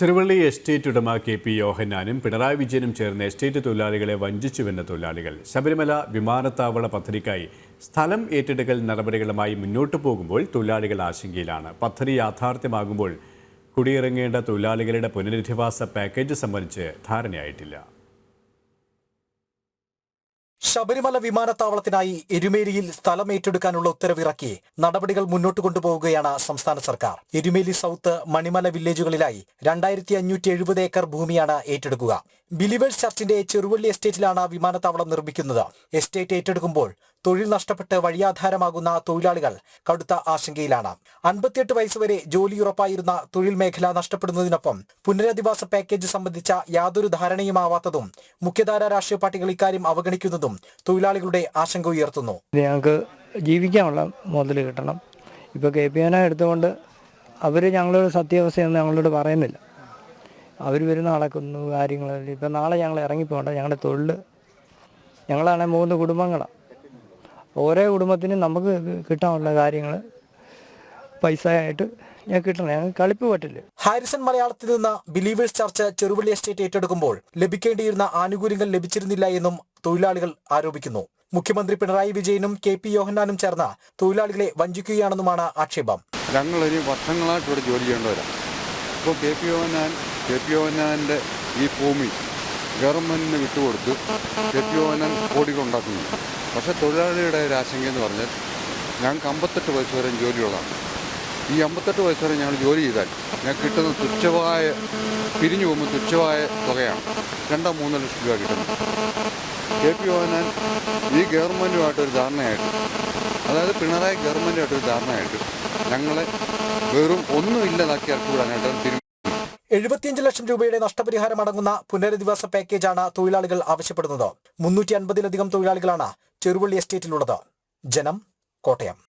Cheruvally estate ഉടമ K P യോഹന്നാനും പിണറായി വിജയനും ചേർന്ന് എസ്റ്റേറ്റ് തൊഴിലാളികളെ വഞ്ചിച്ചുവെന്ന തൊഴിലാളികൾ ശബരിമല വിമാനത്താവള പദ്ധതിക്കായി സ്ഥലം ഏറ്റെടുക്കൽ നടപടികളുമായി മുന്നോട്ടു പോകുമ്പോൾ തൊഴിലാളികൾ ആശങ്കയിലാണ്. പദ്ധതി യാഥാർത്ഥ്യമാകുമ്പോൾ കുടിയിറങ്ങേണ്ട തൊഴിലാളികളുടെ പുനരധിവാസ പാക്കേജ് സംബന്ധിച്ച് ധാരണയായിട്ടില്ല. ശബരിമല വിമാനത്താവളത്തിനായി എരുമേലിയിൽ സ്ഥലം ഏറ്റെടുക്കാനുള്ള ഉത്തരവിറക്കി നടപടികൾ മുന്നോട്ട് കൊണ്ടുപോവുകയാണ് സംസ്ഥാന സർക്കാർ. എരുമേലി സൗത്ത് മണിമല വില്ലേജുകളിലായി രണ്ടായിരത്തി അഞ്ഞൂറ്റി എഴുപത് ഏക്കർ ഭൂമിയാണ് ഏറ്റെടുക്കുക. ബിലിവേഴ്സ് ചർച്ചിന്റെ ചെറുവള്ളി എസ്റ്റേറ്റിലാണ് വിമാനത്താവളം നിർമ്മിക്കുന്നത്. എസ്റ്റേറ്റ് ഏറ്റെടുക്കുമ്പോൾ തൊഴിൽ നഷ്ടപ്പെട്ട് വഴിയാധാരമാകുന്ന തൊഴിലാളികൾ കടുത്ത ആശങ്കയിലാണ്. അൻപത്തിയെട്ട് വയസ്സുവരെ ജോലിയുറപ്പായിരുന്ന തൊഴിൽ മേഖല നഷ്ടപ്പെടുന്നതിനൊപ്പം പുനരധിവാസ പാക്കേജ് സംബന്ധിച്ച യാതൊരു ധാരണയുമാവാത്തതും മുഖ്യധാര രാഷ്ട്രീയ പാർട്ടികൾ ഇക്കാര്യം അവഗണിക്കുന്നതും തൊഴിലാളികളുടെ ആശങ്ക ഉയർത്തുന്നു. ഞങ്ങൾക്ക് ജീവിക്കാനുള്ള മുതൽ കിട്ടണം. ഇപ്പോൾ കെ പി എന എടുത്തുകൊണ്ട് അവർ ഞങ്ങളോട് സത്യാവസ്ഥയൊന്നും ഞങ്ങളോട് പറയുന്നില്ല. അവർ വരുന്ന നടക്കുന്നു കാര്യങ്ങൾ ഇപ്പം നാളെ ഞങ്ങൾ ഇറങ്ങിപ്പോകണ്ട. ഞങ്ങളുടെ തൊഴിൽ ഞങ്ങളാണെങ്കിൽ മൂന്ന് കുടുംബങ്ങളാണ് ഓരോ കുടുംബത്തിനും നമുക്ക് കിട്ടാനുള്ള കാര്യങ്ങൾ പൈസ ആയിട്ട് ഞാൻ കിട്ടണേ. ഞങ്ങൾക്ക് കളിപ്പ് പറ്റില്ല. ഹാരിസൺ മലയാളത്തിൽ നിന്ന് ബിലീവേഴ്സ് ചർച്ച് ചെറുവള്ളി എസ്റ്റേറ്റ് ഏറ്റെടുക്കുമ്പോൾ ലഭിക്കേണ്ടിയിരുന്ന ആനുകൂല്യങ്ങൾ ലഭിച്ചിരുന്നില്ല എന്നും തൊഴിലാളികൾ ആരോപിക്കുന്നു. മുഖ്യമന്ത്രി പിണറായി വിജയനും കെ പി യോഹന്നാനും ചേർന്ന തൊഴിലാളികളെ വഞ്ചിക്കുകയാണെന്നുമാണ് ആക്ഷേപം. ഞങ്ങളിനി വർഷങ്ങളായിട്ട് ഇവിടെ ജോലി ചെയ്യേണ്ടവരാണ് ഇപ്പോൾ K P Yohannan K P യോഹന്നാന്റെ ഈ ഭൂമി ഗവൺമെന്റിന് വിട്ടുകൊടുത്ത് കെട്ടിയോനം കോടികൾ ഉണ്ടാക്കുന്നു പക്ഷേ തൊഴിലാളിയുടെ ഒരു ആശങ്ക എന്ന് പറഞ്ഞാൽ ഞങ്ങൾക്ക് അമ്പത്തെട്ട് വയസ്സ് വരെ ജോലിയുള്ളതാണ്. ഈ അമ്പത്തെട്ട് വയസ്സ് വരെ ഞങ്ങൾ ജോലി ചെയ്താൽ ഞങ്ങൾക്ക് കിട്ടുന്ന തുച്ഛമായ പിരിഞ്ഞു പോകുമ്പോൾ തുച്ഛമായ തുകയാണ് രണ്ടോ മൂന്നോ ലക്ഷം രൂപ കിട്ടുന്നത്. കെ പി ഓനാൻ ഈ ഗവൺമെന്റുമായിട്ടൊരു ധാരണയായിട്ട് അതായത് പിണറായി ഗവൺമെന്റുമായിട്ടൊരു ധാരണയായിട്ട് ഞങ്ങളെ വെറും ഒന്നും ഇല്ലാതാക്കി ഇറക്കി വിടാനായിട്ട് തീരുമാനിച്ചു. എഴുപത്തിയഞ്ച് ലക്ഷം രൂപയുടെ നഷ്ടപരിഹാരം അടങ്ങുന്ന പുനരധിവാസ പാക്കേജാണ് തൊഴിലാളികൾ ആവശ്യപ്പെടുന്നത്. മുന്നൂറ്റി അൻപതിലധികം തൊഴിലാളികളാണ് ചെറുവള്ളി എസ്റ്റേറ്റിലുള്ളത്. ജനം കോട്ടയം.